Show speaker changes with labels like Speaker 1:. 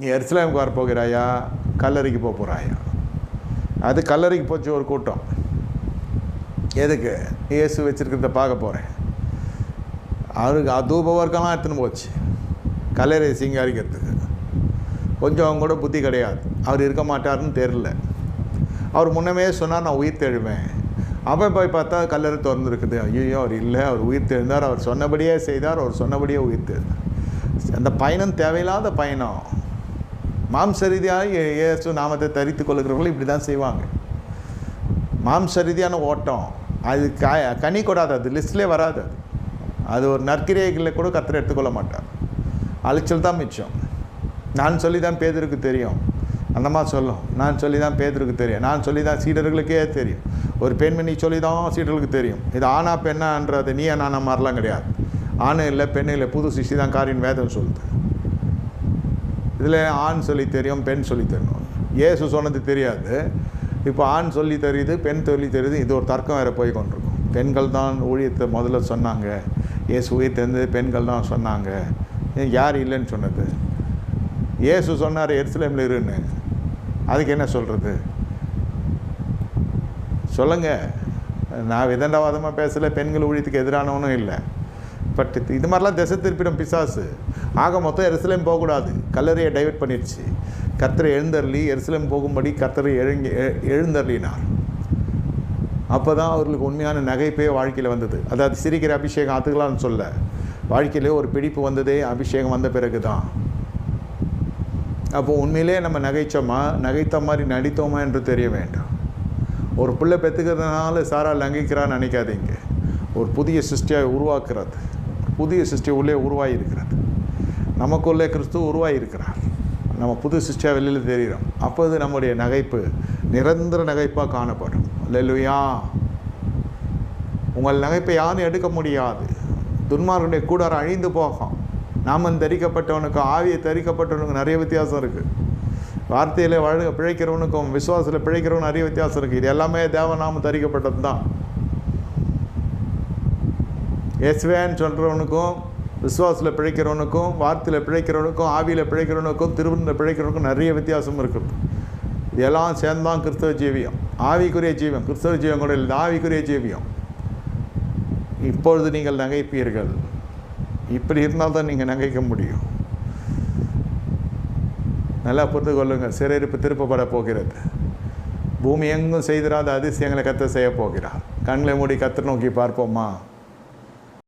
Speaker 1: நீ எருசலேமுக்கு வரப்போகிறாயா? கல்லறைக்கு போக போகிறாயா அது கல்லறைக்கு போச்சு ஒரு கூட்டம். எதுக்கு? இயேசு வச்சிருக்கிறத பார்க்க போகிறேன் அவருக்கு அதூப வர்க்கம்லாம் எடுத்துன்னு போச்சு. கல்லறை சிங்காரிக்கிறதுக்கு. கொஞ்சம் அவங்க கூட புத்தி கிடையாது. அவர் இருக்க மாட்டாருன்னு தெரில அவர் முன்னமே சொன்னார் நான் உயிர் தெழுவேன் அவன் போய் பார்த்தா கல்லறை திறந்துருக்குது. ஐயோ அவர் இல்லை. அவர் உயிர் தெழுந்தார் அவர் சொன்னபடியே செய்தார். அவர் சொன்னபடியே உயிர் தெழுந்தார் அந்த பயணம் தேவையில்லாத பயணம். மாம்ச ரீதியாக இயேசு நாமத்தை தரித்து கொள்கிறவங்களும் இப்படி தான் செய்வாங்க. மாம்ச ரீதியான ஓட்டம் அது க கனி கொடாது அது லிஸ்ட்லேயே வராது அது. அது ஒரு நற்கிரியைகளை கூட கத்திர எடுத்துக்கொள்ள மாட்டார். அலைச்சல் தான் மிச்சம். நான் சொல்லி தான் பேதருக்கு தெரியும். அந்த மாதிரி சொல்லும். நான் சொல்லி தான் பேதருக்கு தெரியும். நான் சொல்லி தான் சீடர்களுக்கே தெரியும். ஒரு பெண்மணி சொல்லி தான் சீடர்களுக்கு தெரியும். இது ஆனா பெண்ணான்றது நீ நானா மாதிரிலாம் கிடையாது. ஆணும் இல்லை பெண்ணு இல்லை புது சிஷி தான் காரின் வேதம் சொல்லுது. இதில் ஆண் சொல்லி தெரியும் பெண் சொல்லி தெரியணும் இயேசு சொன்னது தெரியாது. இப்போ ஆண் சொல்லி தெரியுது பெண் சொல்லி தெரியுது இது ஒரு தர்க்கம் வேறு போய் கொண்டிருக்கும். பெண்கள் தான் ஊழியத்தை முதல்ல சொன்னாங்க. இயேசு உயிர் தெரிந்தது பெண்கள் தான் சொன்னாங்க. யார் இல்லைன்னு சொன்னது? இயேசு சொன்னார் எருசலேமில் இருன்னு. அதுக்கு என்ன சொல்கிறது சொல்லுங்கள் நான் விதண்டவாதமாக பேசலை பெண்கள் ஊழியத்துக்கு எதிரானவனும் இல்லை. பட்டு இது மாதிரிலாம் திசை திருப்பிடும் பிசாசு. ஆக மொத்தம் எருசலேம் போகக்கூடாது. கல்லறையை டைவர்ட் பண்ணிடுச்சு. கத்தரை எழுந்தருளி எருசலேம் போகும்படி கர்த்தரை எழுங்கி எ- எழுந்தருளினார். அப்போ தான் அவர்களுக்கு உண்மையான நகைப்பே வாழ்க்கையில் வந்தது. அதாவது சிரிக்கிற அபிஷேகம் அதுக்கலாம்னு சொல்ல. வாழ்க்கையிலே ஒரு பிடிப்பு வந்ததே அபிஷேகம் வந்த பிறகு தான் அப்போது உண்மையிலே நம்ம நகைச்சோமா? நகைத்த மாதிரி நடித்தோமா என்று தெரிய வேண்டும். ஒரு பிள்ளை பெற்றுக்கிறதுனால சாரா லங்கிக்கிறான்னு நினைக்காதீங்க. ஒரு புதிய சிருஷ்டியாக உருவாக்குறது. புதிய சிருஷ்டி உள்ளே உருவாகி இருக்கிறது நமக்குள்ளே கிறிஸ்து உருவாகி இருக்கிறார் நம்ம புது சிருஷ்டியாக வெளியில் தெரிகிறோம். அப்போது நம்முடைய நகைப்பு நிரந்தர நகைப்பாக காணப்படும். லெலுயா உங்கள் நகைப்பை யாரும் எடுக்க முடியாது. துன்மார்களுடைய கூடாரம் அழிந்து போகும். நாமன் தரிக்கப்பட்டவனுக்கு ஆவியை தரிக்கப்பட்டவனுக்கு நிறைய வித்தியாசம் இருக்குது வார்த்தையில் வழ பிழைக்கிறவனுக்கும் விசுவாசத்தில் பிழைக்கிறவனுக்கும் நிறைய வித்தியாசம் இருக்குது இது எல்லாமே தேவநாமம் தரிக்கப்பட்டது தான் இயேசுவேன்னு சொல்கிறவனுக்கும் விஸ்வாசத்தில் பிழைக்கிறவனுக்கும் வார்த்தையில் பிழைக்கிறவனுக்கும் ஆவியில் பிழைக்கிறவனுக்கும் திருவிழத்தில் பிழைக்கிறவனுக்கும் நிறைய வித்தியாசம் இருக்குது இதெல்லாம் சேர்ந்தான் கிறிஸ்தவ ஜீவியம். ஆவிக்குரிய ஜீவியம். கிறிஸ்தவ ஜீவியம் கூட இல்லை. ஆவிக்குரிய ஜீவியம். இப்பொழுது நீங்கள் நகைப்பீர்கள். இப்படி இருந்தால் தான் நீங்கள் நகைக்க முடியும். நல்லா புரிந்து கொள்ளுங்கள் சிறையிருப்பு திருப்பப்பட போகிறது. பூமி எங்கும் செய்திராத அதிசயங்களை கத்த செய்ய போகிறார். கண்களை மூடி கத்த நோக்கி பார்ப்போமா?